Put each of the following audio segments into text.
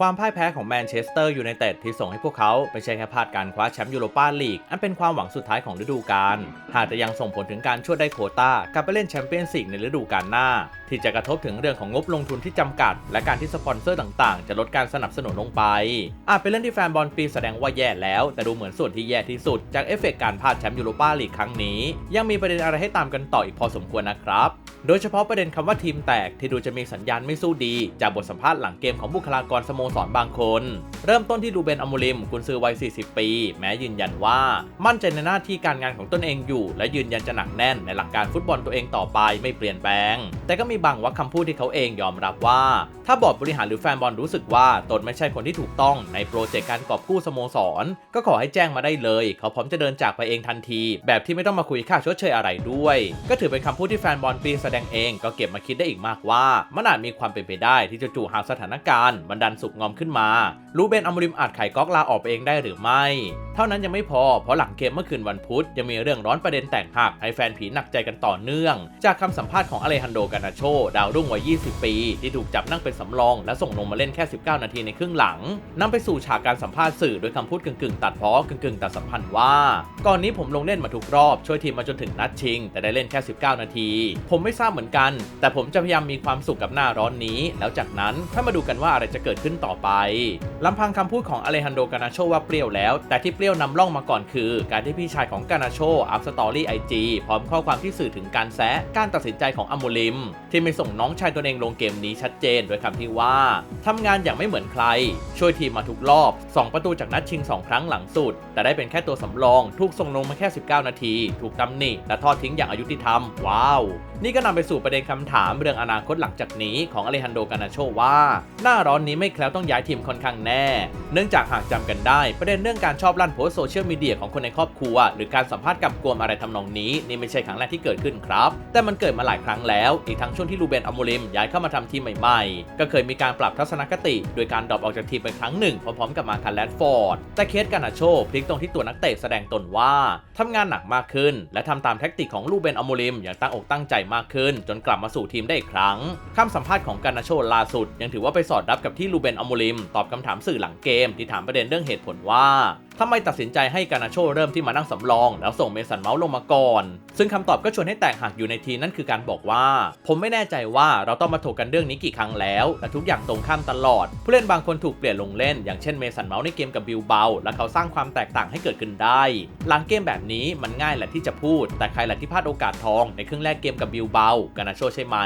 ความพ่ายแพ้ของแมนเชสเตอร์ยูไนเต็ดที่ส่งให้พวกเขาไม่ใช่แค่พลาดการคว้าแชมป์ยูโรปาลีก อันเป็นความหวังสุดท้ายของฤดูกาล หากจะยังส่งผลถึงการช่วยได้โคต้ากลับไปเล่นแชมเปี้ยนส์ลีกในฤดูกาลหน้า ที่จะกระทบถึงเรื่องของงบลงทุนที่จำกัด และการที่สปอนเซอร์ต่างๆ จะลดการสนับสนุนลงไป อาจเป็นเรื่องที่แฟนบอลปีแสดงว่าแย่แล้ว แต่ดูเหมือนส่วนที่แย่ที่สุด จากเอฟเฟกต์การพลาดแชมป์ยูโรปาลีกครั้งนี้ ยังมีประเด็นอะไรให้ตามกันต่ออีกพอสมควรนะครับโดยเฉพาะประเด็นคำว่าทีมแตกที่ดูจะมีสัญญาณไม่สู้ดี จากบทสัมภาษณ์หลังเกมของบุคลากรสโมสรบางคน เริ่มต้นที่ดูเบนอมูลิมกุนซือวัย 40 ปี แม้ยืนยันว่า มั่นใจในหน้าที่การงานของตนเองอยู่ และยืนยันจะหนักแน่นในหลักการฟุตบอลตัวเองต่อไปไม่เปลี่ยนแปลง แต่ก็มีบางวักคำพูดที่เขาเองยอมรับว่า ถ้าบอร์ดบริหารหรือแฟนบอลรู้สึกว่าตนไม่ใช่คนที่ถูกต้องในโปรเจกต์การกอบกู้สโมสร ก็ขอให้แจ้งมาได้เลย เขาพร้อมจะเดินจากไปเองทันที แบบที่ไม่ต้องมาคุยค่าชดเชยอะไรด้วย ก็ถือเป็นคำพูดที่แฟนบอลปีแสดงเองก็เก็บมาคิดได้อีกมากว่ามันอาจมีความเป็นไปได้ที่จะจู่ๆหากสถานการณ์บันดันสุกงอมขึ้นมา รูเบนอมริมอาจไขก๊อกลาออกไปเองได้หรือไม่ เท่านั้นยังไม่พอ เพราะหลังเกมเมื่อคืนวันพุธยังมีเรื่องร้อนประเด็นแตกหักให้แฟนผีหนักใจกันต่อเนื่อง จากคำสัมภาษณ์ของอเลฮันโดกานาโช ดาวรุ่งวัย 20 ปี ที่ถูกจับนั่งเป็นสำรอง และส่งลงมาเล่นแค่ 19 นาทีในครึ่งหลังนำไปสู่ฉากการสัมภาษณ์สื่อโดยคำพูดกึ่งๆ ตัดพ้อกึ่งๆ ตัดสัมพันธ์ว่า ก่อนนี้ผมลงเล่นมาทุกรอบช่วยทีมมาจนถึงนัดชิง แต่ได้เล่นแค่ 19 นาที ผมไม่ทราบเหมือนกัน แต่ผมจะพยายามมีความสุขกับหน้าร้อนนี้ แล้วจากนั้นค่อยมาดูกันว่าอะไรจะเกิดขึ้นต่อไปลำพังคำพูดของอเลฮันโดกานาโชว่าเปรี้ยวแล้ว แต่ที่เปรี้ยวนำร่องมาก่อนคือ การที่พี่ชายของกานาโชอัพสตอรี่ไอจีพร้อมข้อความที่สื่อถึงการแซะการตัดสินใจของอโมลิม ที่ไม่ส่งน้องชายตัวเองลงเกมนี้ชัดเจนโดยคำที่ว่าทำงานอย่างไม่เหมือนใคร ช่วยทีมมาทุกรอบ 2 ประตูจากนัดชิง 2 ครั้งหลังสุด แต่ได้เป็นแค่ตัวสำรอง ถูกส่งลงมาแค่ 19 นาที ถูกตำหนิและทอดทิ้งอย่างอายุติธรรม ว้าว นี่ก็นำไปสู่ประเด็นคำถามเรื่องอนาคตหลังจากนี้ของอเลฮันโดกานาโชว่า หน้าร้อนนี้ไม่แคล้วต้องย้ายทีมค่อนข้างแน่เนื่องจากหากจำกันได้ ประเด็นเรื่องการชอบลั่นโพสโซเชียลมีเดียของคนในครอบครัว หรือการสัมภาษณ์กับกวมอะไรทำนองนี้ นี่ไม่ใช่ครั้งแรกที่เกิดขึ้นครับ แต่มันเกิดมาหลายครั้งแล้ว อีกทั้งช่วงที่ลูเบนอโมลิมย้ายเข้ามาทำทีมใหม่ๆ ก็เคยมีการปรับทัศนคติ โดยการดรอปออกจากทีมไปครั้งหนึ่งพร้อมๆกับมาคันแรดฟอร์ดแต่เคสกานาโชพลิกตรงที่ตัวนักเตะแสดงตนว่าทำงานหนักมากขึ้น และทำตามแท็กติกของลูเบนอโมลิมอย่างตั้งอกตั้งใจมากขึ้น จนกลับมาสู่ทีมได้อีกครั้งคำสัมภาษณ์ของกานาโชล่าสุด ยังถือว่าไปสอดรับกับที่ลูเบนอโมลิมตอบคำถามสื่อหลังเกมที่ถามประเด็นเรื่องเหตุผลว่า ทำไมตัดสินใจให้กานาโชเริ่มที่มานั่งสำรอง แล้วส่งเมสันเมาส์ลงมาก่อน ซึ่งคำตอบก็ชวนให้แตกหักอยู่ในทีนั่นคือการบอกว่า ผมไม่แน่ใจว่าเราต้องมาถกกันเรื่องนี้กี่ครั้งแล้วแต่ทุกอย่างตรงข้ามตลอด ผู้เล่นบางคนถูกเปลี่ยนลงเล่น อย่างเช่นเมสันเมาส์ในเกมกับบิลเบาและเขาสร้างความแตกต่างให้เกิดขึ้นได้ หลังเกมแบบนี้มันง่ายแหละที่จะพูด แต่ใครแหละที่พลาดโอกาสทองในครึ่งแรกเกมกับบิลเบากานาโชใช่ไหม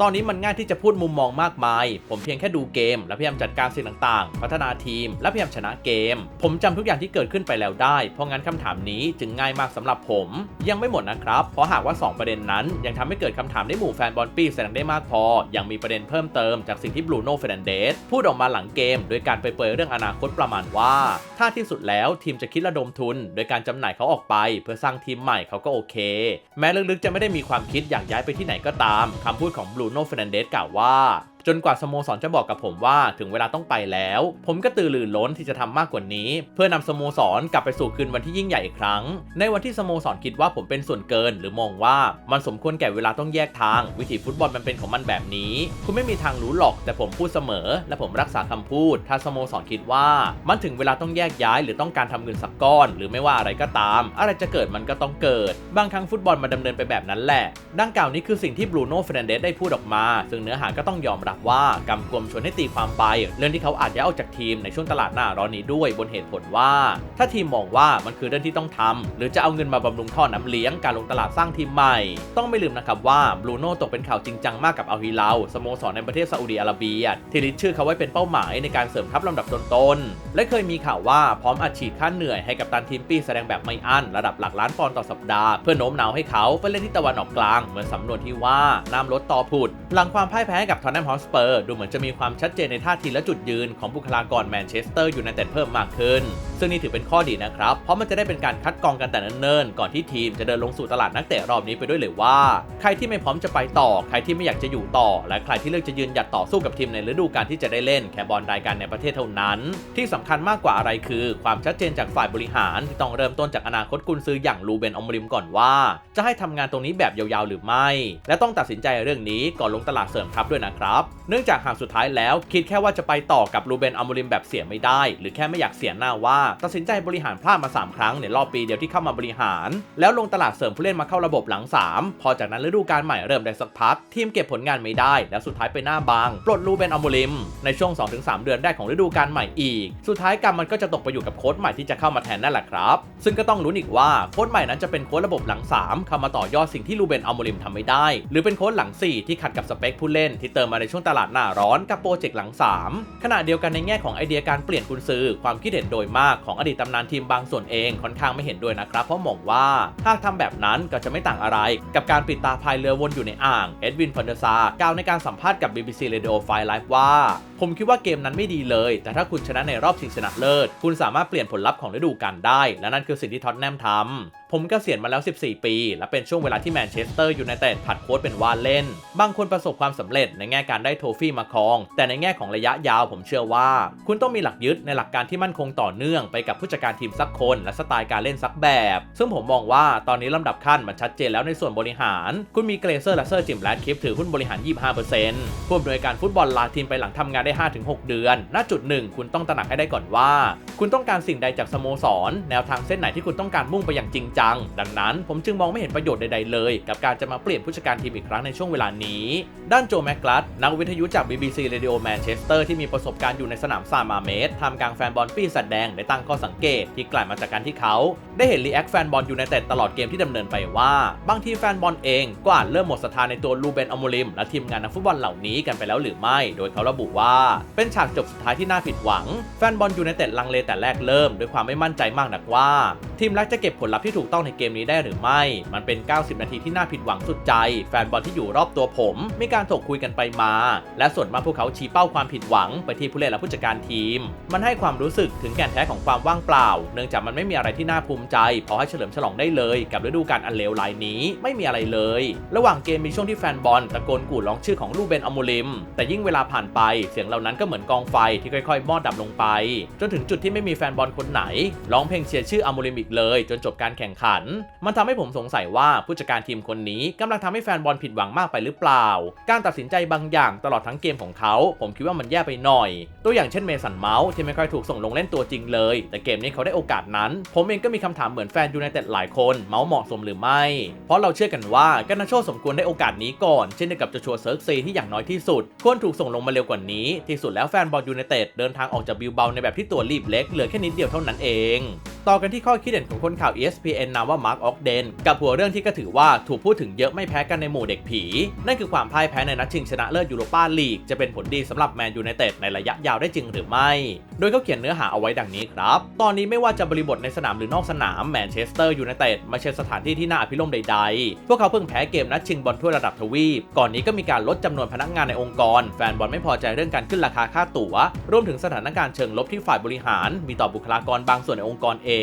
ตอนนี้มันง่ายที่จะพูดมุมมองมากมาย ผมเพียงแค่ดูเกม และพยายามจัดการสิ่งต่างๆ พัฒนาทีม และพยายามชนะเกม ผมจำทุกอย่างที่เกิดขึ้นไปแล้วได้ เพราะงั้นคำถามนี้จึงง่ายมากสำหรับผม ยังไม่หมดนะครับ เพราะหากว่า 2 ประเด็นนั้น ยังทำให้เกิดคำถามในหมู่แฟนบอลปีแสดงได้มากพอ ยังมีประเด็นเพิ่มเติมจากสิ่งที่บรูโน่เฟรนเดสพูดออกมาหลังเกม โดยการไปเปิดเรื่องอนาคตประมาณว่า ถ้าที่สุดแล้วทีมจะคิดระดมทุน โดยการจำหน่ายเขาออกไป เพื่อสร้างทีมใหม่เขาก็โอเค แม้ลึกๆจะไม่ได้มีความคิดอยากย้ายไปที่ไหนก็ตามคำพูดของบรูโน่เฟรนเดสกล่าวว่า จนกว่าสโมสรจะบอกกับผมว่าถึงเวลาต้องไปแล้ว ผมก็ตื่นลื่นล้นที่จะทำมากกว่านี้ เพื่อนำสโมสรกลับไปสู่คืนวันที่ยิ่งใหญ่อีกครั้ง ในวันที่สโมสรคิดว่าผมเป็นส่วนเกิน หรือมองว่ามันสมควรแก่เวลาต้องแยกทาง วิถีฟุตบอลมันเป็นของมันแบบนี้ คุณไม่มีทางรู้หรอกแต่ผมพูดเสมอ และผมรักษาคำพูด ถ้าสโมสรคิดว่า มันถึงเวลาต้องแยกย้าย หรือต้องการทำเงินสักก้อน หรือไม่ว่าอะไรก็ตาม อะไรจะเกิดมันก็ต้องเกิด บางครั้งฟุตบอลมันดำเนินไปแบบนั้นแหละดังกล่าวนี้คือสิ่งที่บรูโน่เฟรนเดสได้พูดออกมา ซึ่งเนื้อหาก็ต้องยอมรับว่ากำกวมชวนให้ตีความไป เรื่องที่เขาอาจย้ายออกจากทีมในช่วงตลาดหน้าร้อนนี้ด้วยบนเหตุผลว่า ถ้าทีมมองว่ามันคือเรื่องที่ต้องทำหรือจะเอาเงินมาบำรุงท่อน้ำเลี้ยงการลงตลาดสร้างทีมใหม่ ต้องไม่ลืมนะครับว่าบรูโน่ตกเป็นข่าวจริงจังมากกับอัลฮิลาสโมสรในประเทศซาอุดีอาระเบียที่ลิสต์ชื่อเขาไว้เป็นเป้าหมายในการเสริมทัพลำดับต้นๆและเคยมีข่าวว่าพร้อมอัดฉีดค่าเหนื่อยให้กับตันทีมปีแสดงแบบไม่อั้นระดับหลักล้านปอนด์ต่อสัปดาห์เพื่อโน้มน้าวให้เขาไปเล่นที่ตะวันออกกลางเหมือนสำนวนที่ว่าน้ำลดต่อผุด หลังความพ่ายแพ้กับทอนแนมฮอสเปอร์ดูเหมือนจะมีความชัดเจนในท่าทีและจุดยืนของบุคลากรแมนเชสเตอร์ยูไนเต็ดเพิ่มมากขึ้น ซึ่งนี่ถือเป็นข้อดีนะครับ เพราะมันจะได้เป็นการคัดกรองกันแต่เนิ่นๆก่อนที่ทีมจะเดินลงสู่ตลาดนักเตะรอบนี้ไปด้วยเลยว่า ใครที่ไม่พร้อมจะไปต่อ ใครที่ไม่อยากจะอยู่ต่อ และใครที่เลือกจะยืนหยัดต่อสู้กับทีมในฤดูกาลที่จะได้เล่นแค่บอลรายการในประเทศเท่านั้น ที่สำคัญมากกว่าอะไรคือ ความชัดเจนจากฝ่ายบริหารที่ต้องเริ่มต้นจากอนาคตกุนซืออย่างลูเบนอมริมก่อนว่า จะให้ทำงานตรงนี้แบบยาวๆหรือไม่ และต้องตัดสินใจเรื่องนี้ก่อนลงตลาดเสริมทัพด้วยนะครับเนื่องจากหากสุดท้ายแล้วคิดแค่ว่าจะไปต่อกับรูเบนอัมโมริมแบบเสียไม่ได้ หรือแค่ไม่อยากเสียหน้าว่า ตัดสินใจบริหารพลาดมา 3 ครั้งในรอบปีเดียวที่เข้ามาบริหาร แล้วลงตลาดเสริมผู้เล่นมาเข้าระบบหลัง 3 พอจากนั้นฤดูกาลใหม่เริ่มได้สักพัก ทีมเก็บผลงานไม่ได้ แล้วสุดท้ายไปหน้าบางปลดรูเบนอัมโมริมในช่วง 2-3 เดือนแรกของฤดูกาลใหม่อีก สุดท้ายกรรมมันก็จะตกไปอยู่กับโค้ชใหม่ที่จะเข้ามาแทนนั่นแหละครับ ซึ่งก็ต้องลุ้นอีกว่าโค้ชใหม่นั้นจะเป็นโค้ชระบบหลัง 3 เข้ามาต่อยอดสิ่งที่รูเบนอัมโมริมทำไม่ได้ หรือเป็นโค้ชหลัง 4 ที่ขัดกับสเปคผู้เล่นที่เติมมาในช่วงตลาดหน้าร้อนกับโปรเจกต์หลัง 3 ขณะเดียวกันในแง่ของไอเดียการเปลี่ยนกุญซือ ความคิดเห็นโดยมากของอดีตตำนานทีมบางส่วนเองค่อนข้างไม่เห็นด้วยนะครับ เพราะมองว่าหากทำแบบนั้นก็จะไม่ต่างอะไร กับการปิดตาพายเรือวนอยู่ในอ่างเอ็ดวินฟอนเดอร์ซากล่าวในการสัมภาษณ์กับ BBC Radio 5 Live ว่าผมคิดว่าเกมนั้นไม่ดีเลย แต่ถ้าคุณชนะในรอบชิงชนะเลิศ คุณสามารถเปลี่ยนผลลัพธ์ของฤดูกาลได้ และนั่นคือสิ่งที่ท็อตแนมทำผมกเกษียณมาแล้ว 14 ปี และเป็นช่วงเวลาที่แมนเชสเตอร์อยูไนเต็ดผัดโค้ชเป็นว่าเล่น บางคนประสบความสำเร็จในแง่การได้โทฟี่มาครอง แต่ในแง่ของระยะยาวผมเชื่อว่า คุณต้องมีหลักยึดในหลักการที่มั่นคงต่อเนื่องไปกับผู้จัดการทีมสักคนและสไตล์การเล่นสักแบบ ซึ่งผมมองว่าตอนนี้ลำดับขั้นมันชัดเจนแล้วในส่วนบริหาร คุณมีเกรเซอร์และเซอร์จิมแรดคลิปถือหุ้นบริหาร 25%ผู้อำนวยการฟุตบอลลาทีมไปหลังทำงานได้ 5-6 เดือน ณ จุดหนึ่งคุณต้องตระหนักให้ได้ก่อนว่า คุณต้องการสิ่งใดจากสโมสร แนวทางเส้นไหนที่คุณต้องการมุ่งไปอย่างจริงจัง ดังนั้นผมจึงมองไม่เห็นประโยชน์ใดๆเลย กับการจะมาเปลี่ยนผู้จัดการทีมอีกครั้งในช่วงเวลานี้ ด้านโจแมกลัดนักวิทยุจาก BBC Radio Manchester ที่มีประสบการณ์อยู่ในสนามซามาเมสทำกลางแฟนบอลปีศาจแดงได้ตั้งข้อสังเกตที่กลายมาจากการที่เขาได้เห็นรีแอคแฟนบอลอยูไนเต็ดตลอดเกมที่ดำเนินไปว่า บางทีแฟนบอลเองก็อาจเริ่มหมดศรัทธาในตัวลูเบนอโมริมและทีมงานนักฟุตบอลเหล่านี้กันไปแล้วหรือไม่ โดยเขาระบุว่าเป็นฉากจบสุดท้ายที่น่าผิดหวัง แฟนบอลยูไนเต็ดลังเลแต่แรกเริ่ม ด้วยความไม่มั่นใจมากนักว่า ทีมรักจะเก็บผลลัพธ์ที่ถูกต้องในเกมนี้ได้หรือไม่ มันเป็น 90 นาทีที่น่าผิดหวังสุดใจ แฟนบอลที่อยู่รอบตัวผม มีการถกคุยกันไปมา และส่วนมากพวกเขาชี้เป้าความผิดหวังไปที่ผู้เล่นและผู้จัดการทีม มันให้ความรู้สึกถึงแก่นแท้ของความว่างเปล่า เนื่องจากมันไม่มีอะไรที่น่าภูมิใจ พอให้เฉลิมฉลองได้เลยกับฤดูกาลอันเลวร้ายนี้ไม่มีอะไรเลย ระหว่างเกมมีช่วงที่แฟนบอลตะโกนกู่ร้องชื่อของลูเบนอโมลิม แต่ยิ่งเวลาผ่านไปเสียงเหล่านั้นก็เหมือนกองไฟที่ค่อยๆ มอดดับลงไป จนถึงจุดที่ไม่มีแฟนบอลคนไหนร้องเพลงเชียร์ชื่ออโมลิมอีกเลย จนจบการแข่งขัน มันทำให้ผมสงสัยว่าผู้จัดการทีมคนนี้กำลังทำให้แฟนบอลผิดหวังมากไปหรือเปล่า การตัดสินใจบางอย่างตลอดทั้งเกมของเขา ผมคิดว่ามันแย่ไปหน่อย ตัวอย่างเช่นเมสันเมาส์ที่ไม่ค่อยถูกส่งลงเล่นตัวจริงเลย แต่เกมนี้เขาได้โอกาสนั้น ผมเองก็มีคำถามเหมือนแฟนยูไนเต็ดหลายคนเมาส์เหมาะสมหรือไม่ เพราะเราเชื่อกันว่าการนาโชสมควรได้โอกาสนี้ก่อน เช่นเดียวกับโจชัวเซิร์กซีที่อย่างน้อยที่สุดควรถูกส่งลงมาเร็วกว่านี้ที่สุดแล้วแฟนบอลยูไนเต็ดเดินทางออกจากบิลเบาในแบบที่ตัวรีบเล็กเหลือแค่นิดเดียวเท่านั้นเอง ต่อกันที่ข้อคิดเด่นของคนข่าว ESPN นามว่ามาร์คออกเดนกับหัวเรื่องที่ก็ถือว่าถูกพูดถึงเยอะไม่แพ้กันในหมู่เด็กผี นั่นคือความพ่ายแพ้ในนัดชิงชนะเลิศยูโรปาลีก จะเป็นผลดีสำหรับแมนยูไนเต็ดในระยะยาวได้จริงหรือไม่ โดยเขาเขียนเนื้อหาเอาไว้ดังนี้ครับ ตอนนี้ไม่ว่าจะบริบทในสนามหรือนอกสนามแมนเชสเตอร์ยูไนเต็ดไม่ใช่สถานที่ที่น่าอภิรมย์ใด ๆ พวกเขาเพิ่งแพ้เกมนัดชิงบอลถ้วยระดับทวีป ก่อนนี้ก็มีการลดจำนวนพนักงานในองค์กร แฟนบอลไม่พอใจเรื่องการขึ้นราคาค่าตั๋ว รวมถึงสถานการณ์เชิงลบที่ฝ่ายบริหาร มีต่อบุคลากรบางส่วนในองค์กรเอง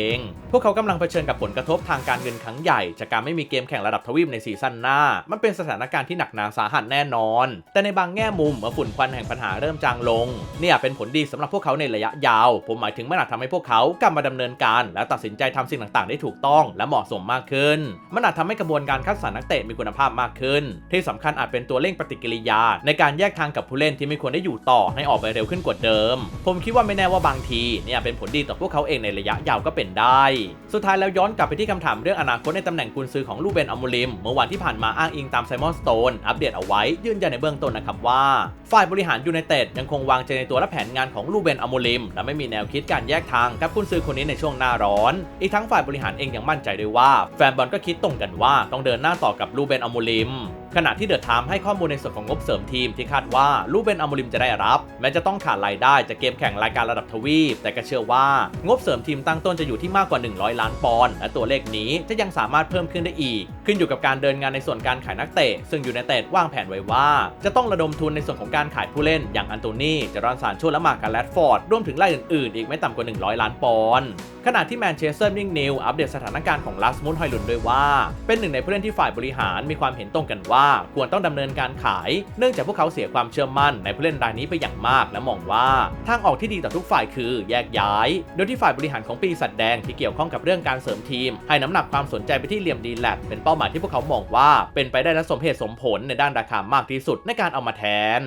พวกเขากำลังเผชิญกับผลกระทบทางการเงินครั้งใหญ่ จากการไม่มีเกมแข่งระดับทวีปในซีซั่นหน้า มันเป็นสถานการณ์ที่หนักหนาสาหัสแน่นอน แต่ในบางแง่มุมเมื่อฝุ่นควันแห่งปัญหาเริ่มจางลง เนี่ยเป็นผลดีสำหรับพวกเขาในระยะยาว ผมหมายถึงมันอาจทำให้พวกเขากลับมาดำเนินการ และตัดสินใจทำสิ่งต่างๆ ได้ถูกต้อง และเหมาะสมมากขึ้น มันอาจทำให้กระบวนการคัดสรรนักเตะมีคุณภาพมากขึ้น ที่สำคัญอาจเป็นตัวเร่งปฏิกิริยา ในการแยกทางกับผู้เล่นที่ไม่ควรได้อยู่ต่อให้ออกไปเร็วขึ้นกว่าเดิม ผมคิดว่าไม่แน่ว่าบางทีเนี่ยเป็นผลดีต่อพวกเขาเองในระยะยาวก็เป็นได้ สุดท้ายแล้วย้อนกลับไปที่คำถามเรื่องอนาคตในตำแหน่งกุนซือของลูเบนอมูลิม เมื่อวันที่ผ่านมาอ้างอิงตามไซมอนสโตนอัปเดตเอาไว้ยืนยันในเบื้องต้นนะครับว่า ฝ่ายบริหารยูไนเต็ดยังคงวางใจในตัวและแผนงานของลูเบนอมูลิม และไม่มีแนวคิดการแยกทางกับกุนซือคนนี้ในช่วงหน้าร้อน อีกทั้งฝ่ายบริหารเองยังมั่นใจด้วยว่า แฟนบอลก็คิดตรงกันว่าต้องเดินหน้าต่อกับลูเบนอมูลิม ขณะที่เดอะไทม์ให้ข้อมูลในส่วนของงบเสริมทีมที่คาดว่าลูเบนอมูลิมจะได้รับ แม้จะต้องขาดรายได้จากเกมแข่งรายการระดับทวีป แต่ก็เชื่อว่างบเสริมทีมตั้งต้นจะอยู่ที่มากกว่า 100 ล้านปอนด์และตัวเลขนี้จะยังสามารถเพิ่มขึ้นได้อีก ขึ้นอยู่กับการเดินงานในส่วนการขายนักเตะ ซึ่งยูไนเตดวางแผนไว้ว่า จะต้องระดมทุนในส่วนของการขายผู้เล่น อย่างอันโตนีจารอนสานชูและมาร์กาแลดฟอร์ดรวมถึงรายอื่นๆ อีกไม่ต่ำกว่า 100 ล้านปอนด์ขณะที่แมนเชสเตอร์นิงนิวอัปเดตสถานการณ์ของลาสมุนฮอยลุนด้วยว่า เป็นหนึ่งในผู้เล่นที่ฝ่ายบริหารมีความเห็นตรงกันว่าควรต้องดำเนินการขาย เนื่องจากพวกเขาเสียความเชื่อมั่นในผู้เล่นรายนี้ไปอย่างมาก และมองว่าทางออกที่ดีต่อทุกฝ่ายคือแยกย้าย โดยที่ฝ่ายบริหารของปีศาจแดงที่เกี่ยวข้องกับเรื่องการเสริมทีม ให้น้ำหนักความสนใจไปที่เหลี่ยมดีแลบเป็นเป้าหมายที่พวกเขามองว่า เป็นไปได้และสมเหตุสมผลในด้านราคามากที่สุดในการเอามาแทน